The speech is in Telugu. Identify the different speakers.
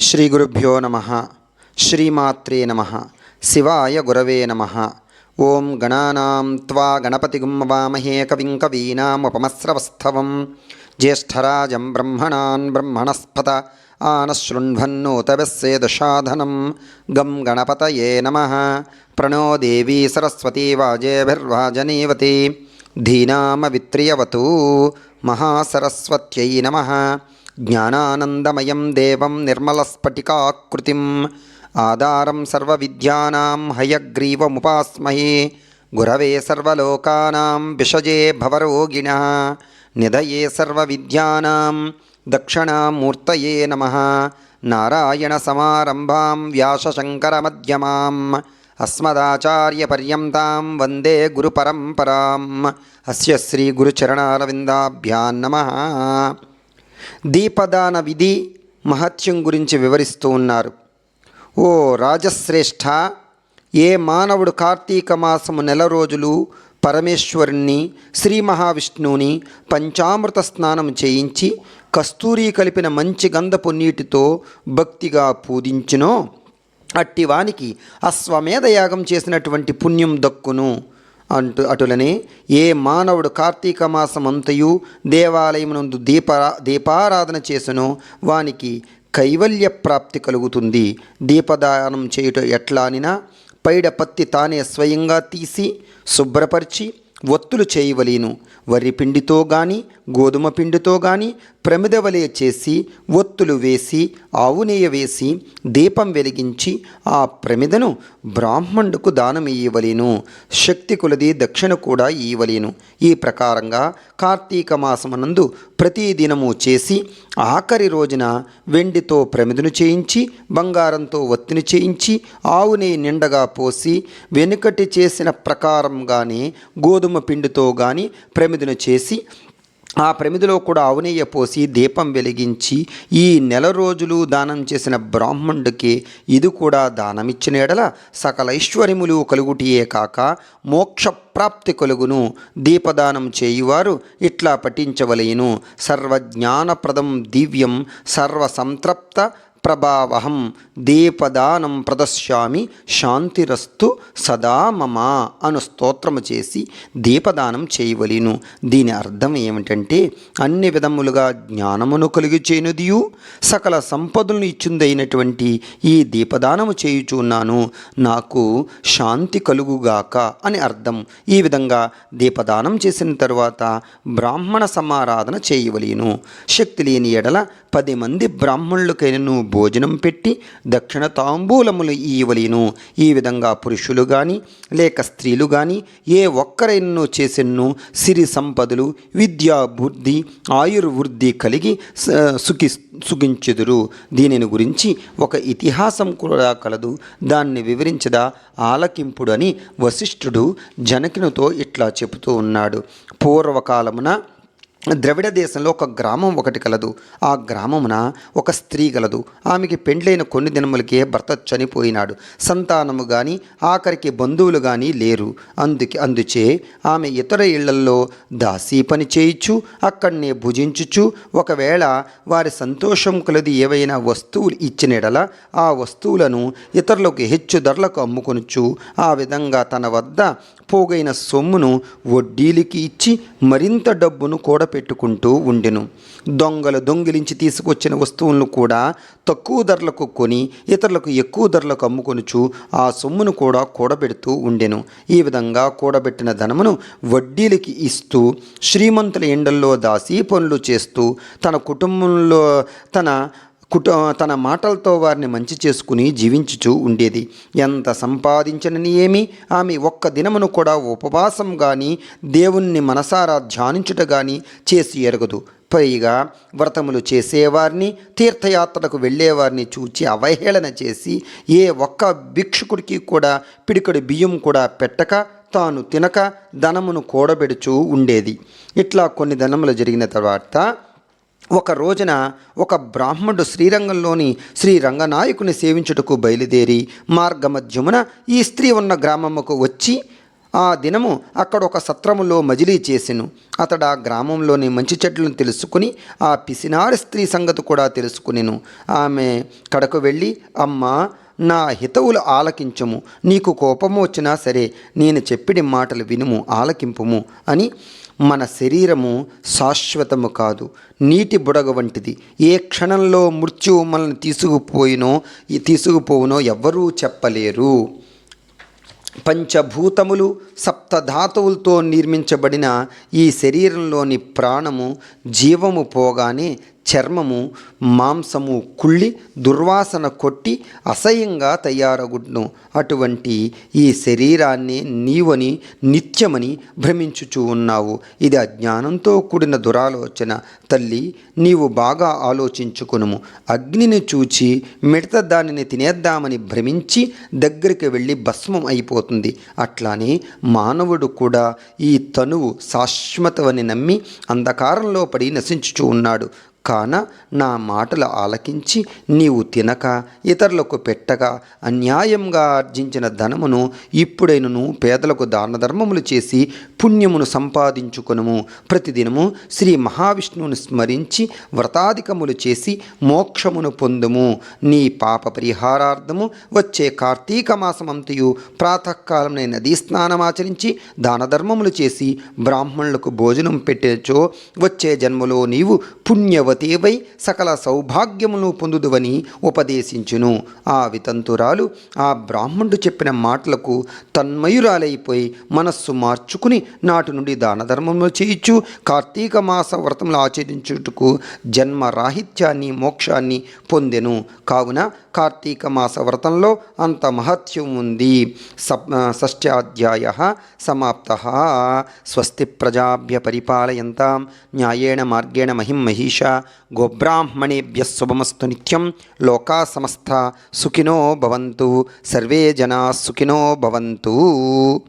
Speaker 1: శ్రీ గురుభ్యో నమ శ్రీమాత్రే నమ శివాయ గురవే నమ. ఓం గణానాం త్వా గణపతిగుం వామహే కవిం కవీనాముపమస్రవస్థవం జ్యేష్ఠరాజం బ్రహ్మణాన్ బ్రహ్మణస్పత ఆనశృణ్వన్నోతవస్సేదశాధనం గం గణపతయే నమ. ప్రణో దేవీ సరస్వతీ వాజేభిర్వాజనీవతి. ధీనామవిత్రియవతూ మహాసరస్వత్యై నమ. జ్ఞానానందమయం దేవం నిర్మలస్ఫటికాకృతిం. ఆధారం సర్వవిద్యానాం హయగ్రీవముపాస్మహే. గురవే సర్వలోకానాం విషజే భవరోగిణ. నిధయే సర్వవిద్యానాం దక్షిణామూర్తయే నమ. నారాయణసమారంభాం వ్యాసశంకరమధ్యమాం. అస్మదాచార్యపర్యంతం వందే గురుపరంపరాం అస్య శ్రీ గురుచరణారవిందాభ్యాం నమ దీపదాన విధి మహత్యం గురించి వివరిస్తూ ఉన్నారు. ఓ రాజశ్రేష్ఠ ఏ మానవుడు కార్తీక మాసము నెల రోజులు పరమేశ్వరుణ్ణి శ్రీ మహావిష్ణువుని పంచామృత స్నానం చేయించి కస్తూరి కలిపిన మంచి గంధపు నీటితో భక్తిగా పూజించినో? అట్టివానికి అశ్వమేధ యాగం చేసినటువంటి పుణ్యం దక్కును అంటు అటులనే. ఏ మానవుడు కార్తీక మాసమంతయు దేవాలయమునందు దీప దీపారాధన చేసనో వానికి కైవల్య ప్రాప్తి కలుగుతుంది. దీపదానం చేయుట ఎట్లా అనినా పైడ పత్తి తానే స్వయంగా తీసి శుభ్రపరిచి ఒత్తులు చేయవలేను. వరి పిండితో గాని గోధుమ పిండితో గాని ప్రమిదవలే చేసి ఒత్తులు వేసి ఆవునేయ వేసి దీపం వెలిగించి ఆ ప్రమిదను బ్రాహ్మణుకు దానం ఇయ్యవలేను శక్తి కులది దక్షిణ కూడా ఇయ్యవలేను ఈ ప్రకారంగా కార్తీక మాసమునందు ప్రతిదినము చేసి ఆఖరి రోజున వెండితో ప్రమిదను చేయించి బంగారంతో ఒత్తిని చేయించి ఆవునే నిండగా పోసి వెనుకటి చేసిన ప్రకారంగానే గోధుమ పిండితో కానీ ప్రమిదను చేసి ఆ ప్రమిదిలో కూడా ఆవునెయ్య పోసి దీపం వెలిగించి ఈ నెల రోజులు దానం చేసిన బ్రాహ్మణుడికి ఇది కూడా దానమిచ్చిన ఎడల సకల ఐశ్వర్యములు కలుగుటియే కాక మోక్ష ప్రాప్తి కలుగును. దీపదానం చేయువారు ఇట్లా పఠించవలేను. సర్వజ్ఞానప్రదం దివ్యం సర్వసంతృప్త ప్రభావహం దీపదానం ప్రదశ్యామి శాంతిరస్తు సదా మమ అను స్తోత్రము చేసి దీపదానం చేయవలేను. దీని అర్థం ఏమిటంటే అన్ని విధములుగా జ్ఞానమును కలిగి చేయనుదియు సకల సంపదలను ఇచ్చిందైనటువంటి ఈ దీపదానము చేయుచున్నాను. నాకు శాంతి కలుగుగాక అని అర్థం. ఈ విధంగా దీపదానం చేసిన తరువాత బ్రాహ్మణ సమారాధన చేయవలేను. శక్తి లేని ఎడల పది మంది బ్రాహ్మణులకైనను భోజనం పెట్టి దక్షిణ తాంబూలములు ఇవ్వలేను ఈ విధంగా పురుషులు కానీ లేక స్త్రీలు కానీ ఏ ఒక్కరెన్నో చేసెన్నో సిరి సంపదలు విద్యా బుద్ధి ఆయుర్వృద్ధి కలిగి స- సుఖి సుఖించుదురు. దీనిని గురించి ఒక ఇతిహాసం కూడా కలదు. దాన్ని వివరించదా? ఆలకింపుడని వశిష్ఠుడు జనకునితో ఇట్లా చెబుతూ ఉన్నాడు. పూర్వకాలమున ద్రవిడ దేశంలో ఒక గ్రామం ఒకటి కలదు. ఆ గ్రామమున ఒక స్త్రీ గలదు. ఆమెకి పెండ్లైన కొన్ని దినములకే భర్త చనిపోయినాడు. సంతానము కానీ ఆఖరికి బంధువులు కానీ లేరు. అందుకే అందుచే ఆమె ఇతర ఇళ్ళల్లో దాసీ పని చేయించు అక్కడనే భుజించుచు ఒకవేళ వారి సంతోషం కలది ఏవైనా వస్తువులు ఇచ్చినడల ఆ వస్తువులను ఇతరులకు హెచ్చు ధరలకు అమ్ముకొనుచు ఆ విధంగా తన వద్ద పోగైన సొమ్మును వడ్డీలకి ఇచ్చి మరింత డబ్బును కూడా పెట్టుకుంటూ ఉండెను. దొంగలు దొంగిలించి తీసుకొచ్చిన వస్తువులను కూడా తక్కువ ధరలకు కొని ఇతరులకు ఎక్కువ ధరలకు అమ్ముకొనుచు ఆ సొమ్మును కూడా కూడబెడుతూ ఉండెను. ఈ విధంగా కూడబెట్టిన ధనమును వడ్డీలకి ఇస్తూ శ్రీమంతుల ఎండల్లో దాసి పనులు చేస్తూ తన కుటుంబంలో తన కుట తన మాటలతో వారిని మంచి చేసుకుని జీవించుచూ ఉండేది. ఎంత సంపాదించనని ఏమి? ఆమె ఒక్క దినమును కూడా ఉపవాసం కానీ దేవుణ్ణి మనసారా ధ్యానించుట కానీ చేసి ఎరగదు. పైగా వ్రతములు చేసేవారిని తీర్థయాత్రలకు వెళ్ళేవారిని చూచి అవహేళన చేసి ఏ ఒక్క భిక్షుకుడికి కూడా పిడికడు బియ్యం కూడా పెట్టక తాను తినక ధనమును కూడబెడుచూ ఉండేది. ఇట్లా కొన్ని ధనములు జరిగిన తర్వాత ఒక రోజున ఒక బ్రాహ్మణుడు శ్రీరంగంలోని శ్రీ రంగనాయకుని సేవించుటకు బయలుదేరి మార్గమధ్యమున ఈ స్త్రీ ఉన్న గ్రామముకు వచ్చి ఆ దినము అక్కడ ఒక సత్రములో మజిలీ చేసెను. అతడు ఆ గ్రామంలోని మంచి చెట్లను తెలుసుకుని ఆ పిసినారి స్త్రీ సంగతి కూడా తెలుసుకునేను. ఆమె కడకు వెళ్ళి అమ్మా నా హితవులు ఆలకించము. నీకు కోపము వచ్చినా సరే నేను చెప్పిన మాటలు వినుము ఆలకింపుము అని మన శరీరము శాశ్వతము కాదు. నీటి బుడగ వంటిది. ఏ క్షణంలో మృత్యువు మనల్ని తీసుకుపోయినో తీసుకుపోవునో ఎవ్వరూ చెప్పలేరు. పంచభూతములు సప్తధాతువులతో నిర్మించబడిన ఈ శరీరంలోని ప్రాణము జీవము పోగానే చర్మము మాంసము కుళ్ళి దుర్వాసన కొట్టి అసహ్యంగా తయారగుడ్ను అటువంటి ఈ శరీరాన్ని నీవని నిత్యమని భ్రమించుచూ ఉన్నావు. ఇది అజ్ఞానంతో కూడిన దురాలోచన. తల్లి నీవు బాగా ఆలోచించుకునుము. అగ్నిని చూచి మిడత దానిని తినేద్దామని భ్రమించి దగ్గరికి వెళ్ళి భస్మం అయిపోతుంది. అట్లానే మానవుడు కూడా ఈ తనువు శాశ్వతమని నమ్మి అంధకారంలో పడి నశించుచూ ఉన్నాడు. కాన నా మాటలు ఆలకించి నీవు తినక ఇతరులకు పెట్టగా అన్యాయంగా ఆర్జించిన ధనమును ఇప్పుడైనను పేదలకు దాన ధర్మములు చేసి పుణ్యమును సంపాదించుకొనుము. ప్రతిదినము శ్రీ మహావిష్ణువుని స్మరించి వ్రతాధికములు చేసి మోక్షమును పొందుము. నీ పాప పరిహారార్థము వచ్చే కార్తీక మాసమంతయు ప్రాతకాలం నదీ స్నానమాచరించి దాన ధర్మములు చేసి బ్రాహ్మణులకు భోజనం పెట్టేచో వచ్చే జన్మలో నీవు పుణ్యవ పుణ్యవతేవై సకల సౌభాగ్యమును పొందుదువని ఉపదేశించును. ఆ వితంతురాలు ఆ బ్రాహ్మణుడు చెప్పిన మాటలకు తన్మయురాలైపోయి మనస్సు మార్చుకుని నాటి నుండి దానధర్మములు చేయించు కార్తీక మాస వ్రతములు ఆచరించుటకు జన్మ రాహిత్యాన్ని మోక్షాన్ని పొందెను. కావున కార్తీక మాస వ్రతంలో అంత మహత్యం ఉంది. షష్ట్యాధ్యాయ సమాప్త. స్వస్తి ప్రజాభ్య పరిపాలయంతాం. న్యాయేణ మార్గేణ మహిం మహిష. గోబ్రాహ్మణేభ్య శుభమస్తు నిత్యం. లోకా సమస్త సుఖినో భవంతు. సర్వే జనా సుఖినో భవంతు.